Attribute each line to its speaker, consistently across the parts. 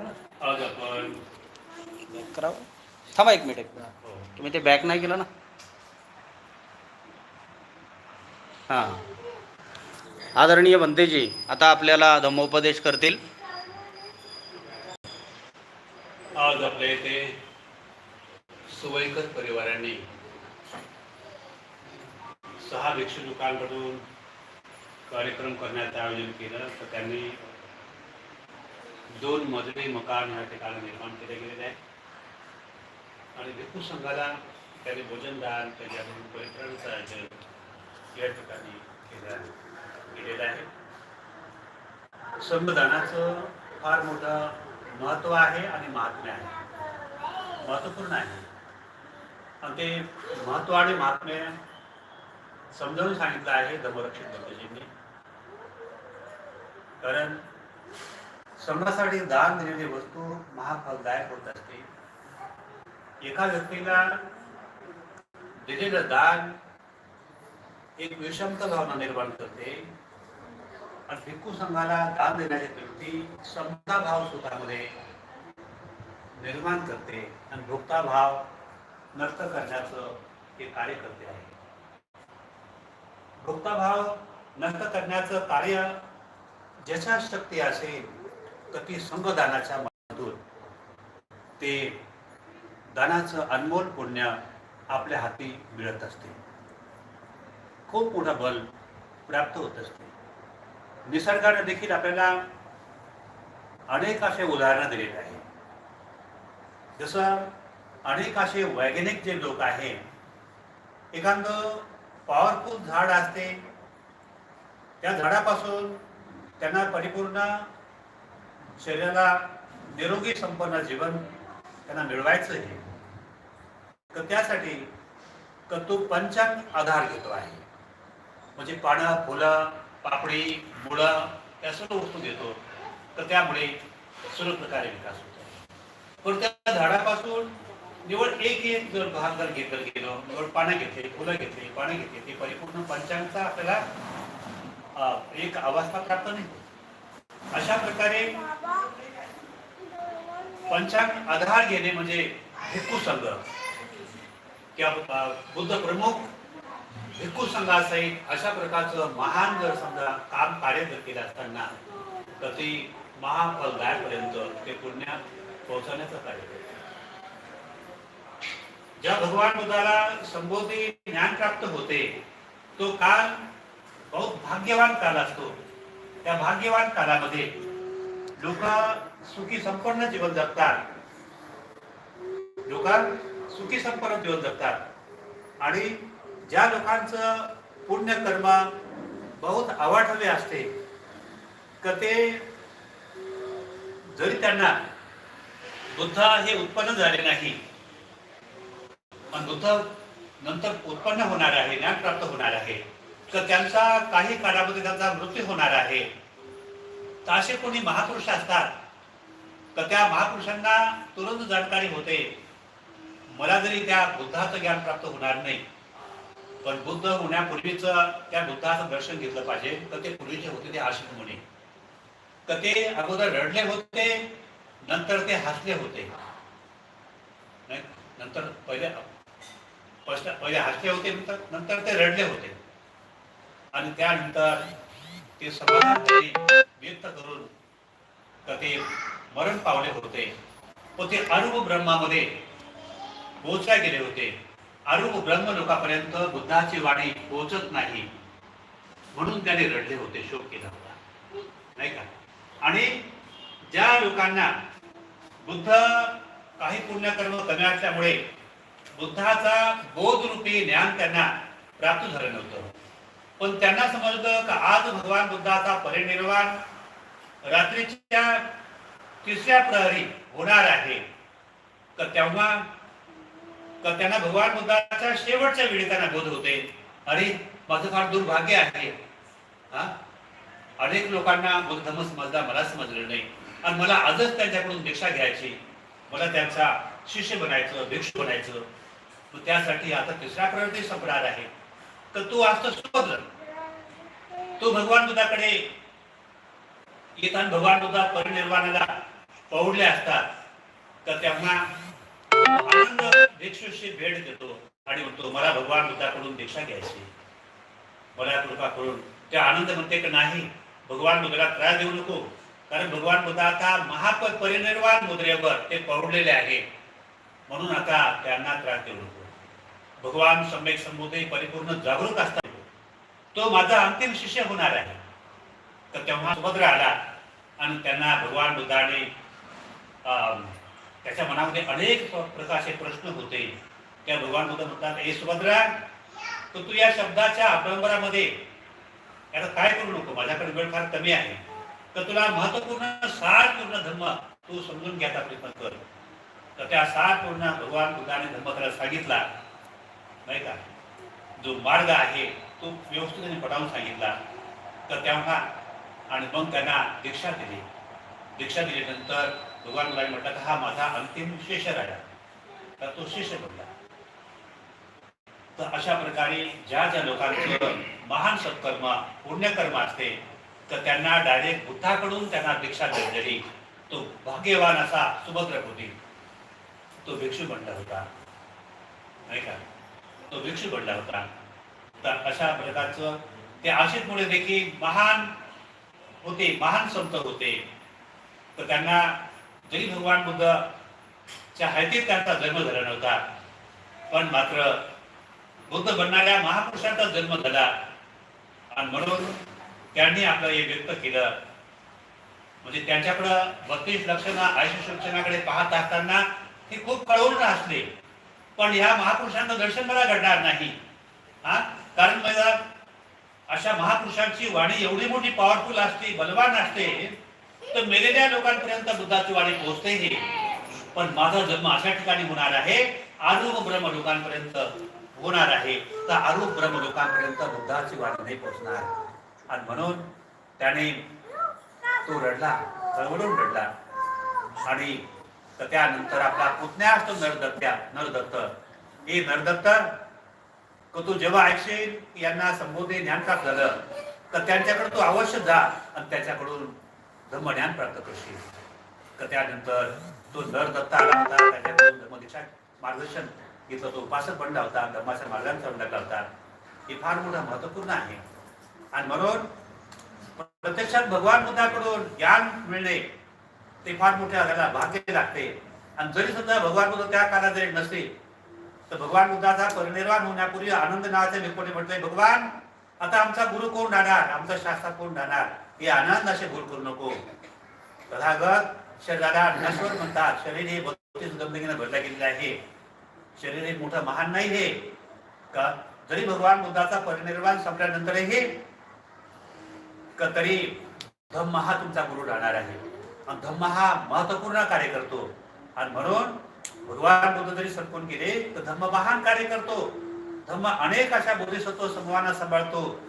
Speaker 1: आज आपण
Speaker 2: करावं थांबा एक मिनिट एक मिनिट.
Speaker 1: हो,
Speaker 2: तुम्ही ते बॅक नाही केलं ना? हां. आदरणीय बनतेजी आता आपल्याला धम्मोपदेश करतील.
Speaker 1: आज आपल्या इथे सुवैकर परिवारांनी सहा भिक्षुकांकडून कार्यक्रम करण्याचं आयोजन केलं तर त्यांनी दोन मजली मकान या ठिकाणी निर्माण केले गेलेले आहे आणि भिक्खू संघाला त्याने भोजनदान त्याच्याकडून परित्राणाचं आयोजन या ठिकाणी केलं केलेलं आहे. संघदानाचं फार मोठं महत्त्व आहे आणि महात्म्य आहे. महत्त्वपूर्ण आहे. आणि ते महत्त्व आणि महात्म्य समजावून सांगितलं आहे धर्मरक्षक भगतजींनी कारण समाजासाठी दान दिलेली वस्तू महाफलदायक होत असते. एका व्यक्तीला दिलेलं दान एक विषमता भावना निर्माण करते. आणि भिक्खू संघाला दान देणारी व्यक्ती समता भाव स्वतःमध्ये निर्माण करते आणि भोक्ता भाव नष्ट करण्याचं हे कार्य करते आहे. भोक्ता भाव नष्ट करण्याचं कार्य ज्याच्या शक्ती असेल तर ती संघदानाच्या माध्यमातून ते दानाचं अनमोल पुण्य आपल्या हाती मिळत असते. खूप मोठं बल प्राप्त होत असते. निसर्गाने देखील आपल्याला अनेक असे उदाहरणं दिलेले आहे जसं अनेक असे वैज्ञानिक जे लोक आहेत एखादं पॉवरफुल झाड असते त्या झाडापासून त्यांना परिपूर्ण शरीराला निरोगी संपन्न जीवन त्यांना मिळवायचं आहे. तर त्यासाठी तर तो पंचांग आधार घेतो आहे. म्हणजे पानं फुलं पापडी मुळं या सर्व वस्तू घेतो. तर त्यामुळे सर्व प्रकारे विकास होतो. पण त्या झाडापासून निवड एक एक जर भाग जर घेतलं गेलं निवड पानं घेतले फुलं घेतली पानं घेतली ती परिपूर्ण पंचांगचा आपल्याला एक अवस्था प्राप्त नाही अशा प्रकारे पंचांग आधार घेणे म्हणजे भिक्खू संघ. किंवा बुद्ध प्रमुख भिक्खू संघासहित अशा प्रकारचं महान जर समजा काम कार्य जर केलं असताना तर ती महाफलदायपर्यंत ते पुण्यात पोहोचवण्याचं कार्य करते. ज्या भगवान बुद्धाला संबोधी ज्ञान प्राप्त होते तो काल बहुत भाग्यवान काल असतो. त्या भाग्यवान काळामध्ये लोक सुखी संपन्न जीवन जगतात. लोक सुखी संपन्न जीवन जगतात. आणि ज्या लोकांचं पुण्यकर्म बहुत आवाठवे असते तर ते जरी त्यांना बुद्ध हे उत्पन्न झाले नाही पण बुद्ध नंतर उत्पन्न होणार आहे ज्ञान प्राप्त होणार आहे. तर त्यांचा काही काळामध्ये त्यांचा मृत्यू होणार आहे. तर असे कोणी महापुरुष असतात तर त्या महापुरुषांना तुरंत जाणकारी होते. मला जरी त्या बुद्धाचं ज्ञान प्राप्त होणार नाही पण बुद्ध होण्यापूर्वीच त्या बुद्धाचं दर्शन घेतलं पाहिजे. तर ते पूर्वीचे होते ते आशिक मुनी. तर ते अगोदर रडले होते नंतर ते हसले होते. नाही नंतर पहिले पहिले हसले होते नंतर नंतर ते रडले होते. आणि त्यानंतर ते समाधान व्यक्त करून ते मरण पावले होते. व ते अरूप ब्रह्मामध्ये पोहोचल्या गेले होते. अरूप ब्रह्म लोकांपर्यंत बुद्धाची वाणी पोहोचत नाही. म्हणून त्याने रडले होते शोक केला होता. नाही का? आणि ज्या लोकांना बुद्ध काही पुण्यकर्म कमी असल्यामुळे बुद्धाचा बोधरूपी ज्ञान त्यांना प्राप्त झालं नव्हतं. पण त्यांना समजलं का आज भगवान बुद्धाचा परिनिर्वाण रात्रीच्या तिसऱ्या प्रहरी होणार आहे. तर तेव्हा तर त्यांना भगवान बुद्धाच्या शेवटच्या वेळी त्यांना बोध होते? अरे माझं फार दुर्भाग्य आहे. हा? अनेक लोकांना बुद्ध धर्म समजला मला समजलं नाही. आणि मला आजच त्यांच्याकडून दीक्षा घ्यायची. मला त्यांचा शिष्य बनायचं भिक्षू बनायचं. त्यासाठी आता तिसऱ्या प्रवृत्ती संपणार आहे. तर तो आज तर तो भगवान बुद्धाकडे येताना भगवान बुद्धा परिनिर्वाणाला पौडले असतात. तर त्यांना आनंद भिक्षूशी भेट देतो आणि म्हणतो मला भगवान बुद्धाकडून दीक्षा घ्यायची मला कृपा करून. ते आनंद म्हणते की नाही भगवान बुद्धाला त्रास देऊ नको. कारण भगवान बुद्धा आता महापरिनिर्वाण मुद्रेवर ते पौडलेले आहे म्हणून आता त्यांना त्रास देऊ नको. भगवान सम्यक संबोधे परिपूर्ण जागरूक असतात. तो माझा अंतिम शिष्य होणार आहे. तर तेव्हा सुभद्र आला आणि त्यांना भगवान बुद्धाने त्याच्या मनामध्ये अनेक प्रकारचे प्रश्न होते. त्या भगवान बुद्ध म्हणतात हे सुभद्रा तर तू या शब्दाच्या अडंबरामध्ये याला काय करू नको? माझ्याकडे वेळ फार कमी आहे. तर तुला महत्त्वपूर्ण सारपूर्ण धर्म तू समजून घ्यायचा प्रयत्न कर. तर त्या सारपूर्ण भगवान बुद्धाने धर्म त्याला सांगितला. नाही का जो मार्ग आहे तो व्यवस्थित त्यांनी पटावून सांगितला. तर तेव्हा आणि मग त्यांना दीक्षा दिली. दीक्षा दिल्यानंतर भगवान मुलाने म्हटलं हा माझा अंतिम शिष्य राहिला तर तो शिष्य बनला. तर अशा प्रकारे ज्या ज्या लोकांचं महान सत्कर्म पुण्यकर्म असते तर त्यांना डायरेक्ट बुद्धाकडून त्यांना दीक्षा दिली तो भाग्यवान असा सुभद्र होती. तो भिक्षू बनला होता. नाही का? तो वृक्ष घडला होता. तर अशा प्रकारचं ते आशिषमुळे देखील महान होते महान संत होते. तर त्यांना जरी भगवान बुद्ध च्या हायतीत त्यांचा जन्म झाला नव्हता. पण मात्र बुद्ध बनणाऱ्या महापुरुषांचा जन्म झाला. आणि म्हणून त्यांनी आपलं हे व्यक्त केलं. म्हणजे त्यांच्याकडं बत्तीस लक्षणं आयुष्य लक्षणाकडे पाहत असताना ते खूप कळवून असले पण ह्या महापुरुषांचं दर्शन मला घडणार नाही. हा? कारण मला अशा महापुरुषांची वाणी एवढी मोठी पॉवरफुल असते बलवान असते तर मेलेल्या लोकांपर्यंत बुद्धाची वाणी पोहोचते हे. पण माझा जन्म अशा ठिकाणी होणार आहे आरूप ब्रह्म लोकांपर्यंत होणार आहे. तर आरूप ब्रह्म लोकांपर्यंत बुद्धाची वाणी नाही पोहोचणार. आणि म्हणून त्याने तो रडला चळवळून रडला. आणि तर त्यानंतर आपला पुतण्या असतो नरदत्त्या नरदत्त हे नरदत्त क तू जेव्हा ऐकशील यांना संबोधे ज्ञान प्राप्त झालं? तर त्यांच्याकडे तू अवश्य जा आणि त्याच्याकडून धम्मज्ञान प्राप्त करशील. तर त्यानंतर तो नरदत्त आला होता त्याच्याकडून धर्मदीक्षा मार्गदर्शन घेतलं. तो उपासक बनला होता धम्माच्या मार्गांचा चालू लागला होता. हे फार मोठं महत्त्वपूर्ण आहे. आणि म्हणून प्रत्यक्षात भगवान बुद्धाकडून ज्ञान मिळणे ते फार मोठ्या त्याला भाग्य लागते. आणि जरी सुद्धा भगवान बुद्ध त्या काळात जरी नसते तर भगवान बुद्धाचा परिनिर्वाण होण्यापूर्वी आनंद नावाच्या लेखोने म्हटलंय भगवान आता आमचा गुरु कोण राहणार? आमचा शास्त्र कोण राहणार? हे आनंद असे भूल करू नको. तथागत शरीराला नश्वर म्हणतात. शरीर हे बत्तीस गंदगीने भरल्या गेलेलं आहे. शरीर हे मोठं महान नाही हे. का? जरी भगवान बुद्धाचा परिनिर्वाण संपल्यानंतरही का तरी धम्म हा तुमचा गुरु राहणार आहे. आणि धम्म हा महत्त्वपूर्ण कार्य करतो आणि म्हणून भगवान बुद्ध जरी सत्पून केले तर धम्म महान कार्य करतो धम्म अनेक अशा बोधिसत्व समूहांना सांभाळतो.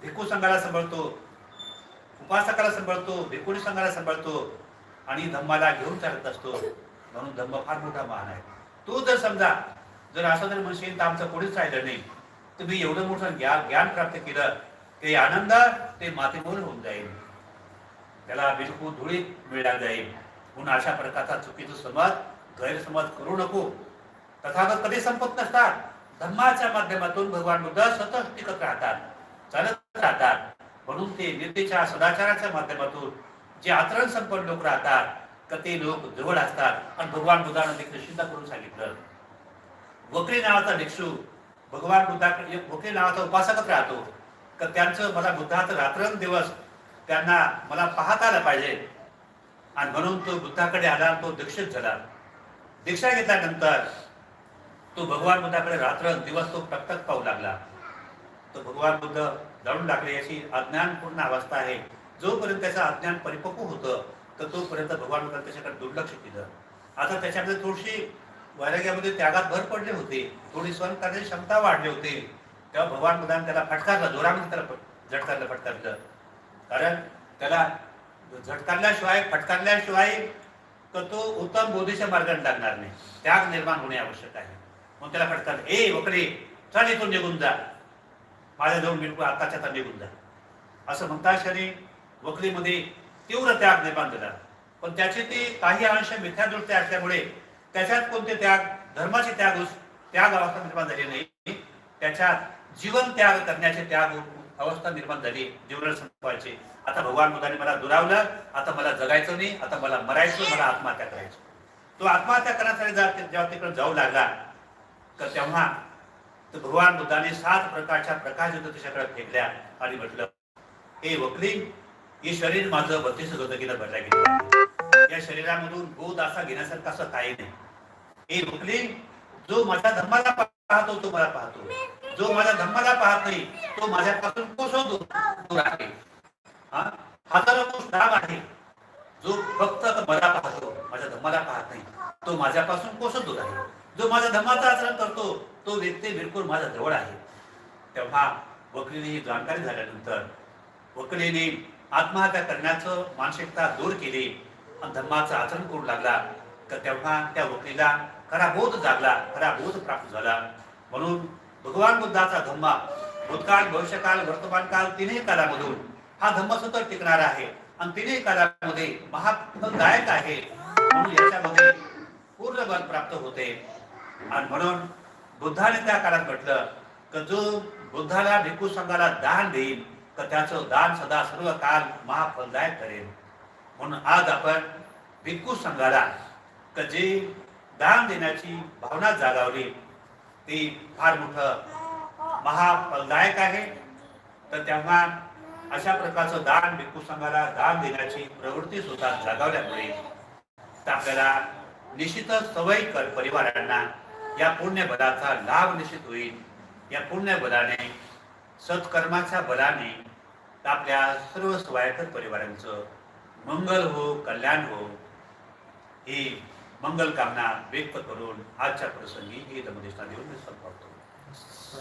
Speaker 1: भिकू संघाला सांभाळतो. उपासकाला सांभाळतो. भिकुणी संघाला सांभाळतो. आणि धम्माला घेऊन चालत असतो. म्हणून धम्म फार मोठा महान आहे. तू जर समजा जर असं जर म्हणशील तर आमचं कोणीच राहिलं नाही. तुम्ही एवढं मोठं ज्ञान ज्ञान प्राप्त केलं ते आनंद ते मातेमोल होऊन जाईल. त्याला बिलकुल धुळीत मिळणार जाईल. म्हणून अशा प्रकारचा चुकीचा समज गैरसमज करू नको. तथागत कधी संपत नसतात. धम्माच्या माध्यमातून भगवान बुद्ध सतत टिकत राहतात चालत राहतात. म्हणून ते नीतीच्या सदाचाराच्या माध्यमातून जे आचरण संपन्न लोक राहतात तर ते लोक जवळ असतात. आणि भगवान बुद्धानं देखील सिद्ध करून सांगितलं. वक्री नावाचा भिक्षू भगवान बुद्धाकडे वक्री नावाचा उपासकच राहतो. तर त्यांचं मला बुद्धाचं रात्रंदिवस त्यांना मला पाहता आलं पाहिजे. आणि म्हणून तो बुद्धाकडे आला आणि तो दीक्षित झाला. दीक्षा घेतल्यानंतर तो भगवान बुद्धाकडे रात्र दिवस तो टकटक पाहू लागला. तो भगवान बुद्ध जाणून लागले याची अज्ञानपूर्ण अवस्था आहे. जोपर्यंत त्याचं अज्ञान परिपक्व होतं तर तोपर्यंत भगवान बुद्ध त्याच्याकडे दुर्लक्ष केलं. आता त्याच्यामध्ये थोडीशी वैराग्यामध्ये त्यागात भर पडले होते. थोडी सहन करण्याची क्षमता वाढली होती. तेव्हा भगवान बुद्धाने त्याला फटकारलं जोरामध्ये त्याला झटकारलं फटकारलं. कारण त्याला झटकारल्याशिवाय फटकारल्याशिवाय तर तो उत्तम बोधीच्या मार्गाने लागणार नाही. त्याग निर्माण होणे आवश्यक आहे. मग त्याला फटकार ए वकडे चल इथून निघून जा. माझ्या जाऊन बिलकुल आताच्या आता निघून जा. असं म्हणता क्षणी वकडीमध्ये तीव्र त्याग निर्माण झाला. पण त्याचे ते काही अंश मिथ्यादृष्ट्या असल्यामुळे त्याच्यात कोणते त्याग धर्माचे त्याग त्याग अवस्था निर्माण झाली नाही. त्याच्यात जीवन त्याग करण्याचे त्याग अवस्था निर्माण झाली जीवन संपवायची. आता भगवान बुद्धाने मला दुरावलं आता मला जगायचं नाही आता मला मरायचं मला आत्महत्या करायची. तो आत्महत्या करण्यासाठी जेव्हा तिकडे जाऊ लागला तर तेव्हा तर भगवान बुद्धाने सात प्रकारच्या प्रकाश त्याच्याकडे फेकल्या आणि म्हटलं हे वकली हे शरीर माझं बत्तीस गदगीला भरल्या गेलं या शरीरामधून बोध असा घेण्यासारखं असं काही नाही. हे वकली जो माझ्या धर्माला पाहतो तो मला पाहतो. जो माझ्या धम्माला पाहत नाही तो माझ्यापासून कोसो दूर आहे हजारो कोस लांब आहे. जो फक्त मला पाहतो माझ्या धम्माला पाहत नाही तो माझ्यापासून कोसत दूर आहे. जो माझ्या धम्माचा आचरण करतो तो व्यक्ती बिलकुल माझ्या जवळ आहे. तेव्हा वकिलीने ही जाणकारी झाल्यानंतर वकिलीने आत्महत्या करण्याचं मानसिकता दूर केली आणि धम्माचं आचरण करू लागला. तर तेव्हा त्या वकिलीला खरा बोध जागला खरा बोध प्राप्त झाला. म्हणून भगवान बुद्धाचा धम्मा. भूतकाळ भविष्यकाल वर्तमान काल तिन्ही कालामधून हा धम्म सतत टिकणार आहे. आणि तिन्ही कालामध्ये महागायक आहे. म्हणून याच्यामध्ये पूर्ण बल प्राप्त होते. आणि म्हणून बुद्धाने त्या काळात म्हटलं की जो बुद्धाला भिक्खू संघाला दान देईल तर त्याचं दान सदा सर्व काल महाफलदायक करेल म्हणून आज आपण भिक्खू संघाला जे दान देण्याची भावना जागावली ती फार मोठं महाफलदायक आहे. तर तेव्हा अशा प्रकारचं दान भिक्खू संघाला दान देण्याची प्रवृत्ती सुद्धा जागावल्यामुळे आपल्याला निश्चितच सवयी कर परिवारांना या पुण्य बलाचा लाभ निश्चित होईल. या पुण्य बलाने सत्कर्माच्या बलाने आपल्या सर्व स्वायकर परिवारांचं मंगल हो कल्याण हो ही मंगल कामना व्यक्त करून आजच्या प्रसंगी ही धमदेशना देऊन मी संपवतो.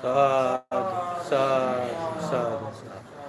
Speaker 2: साधू साधू साधू.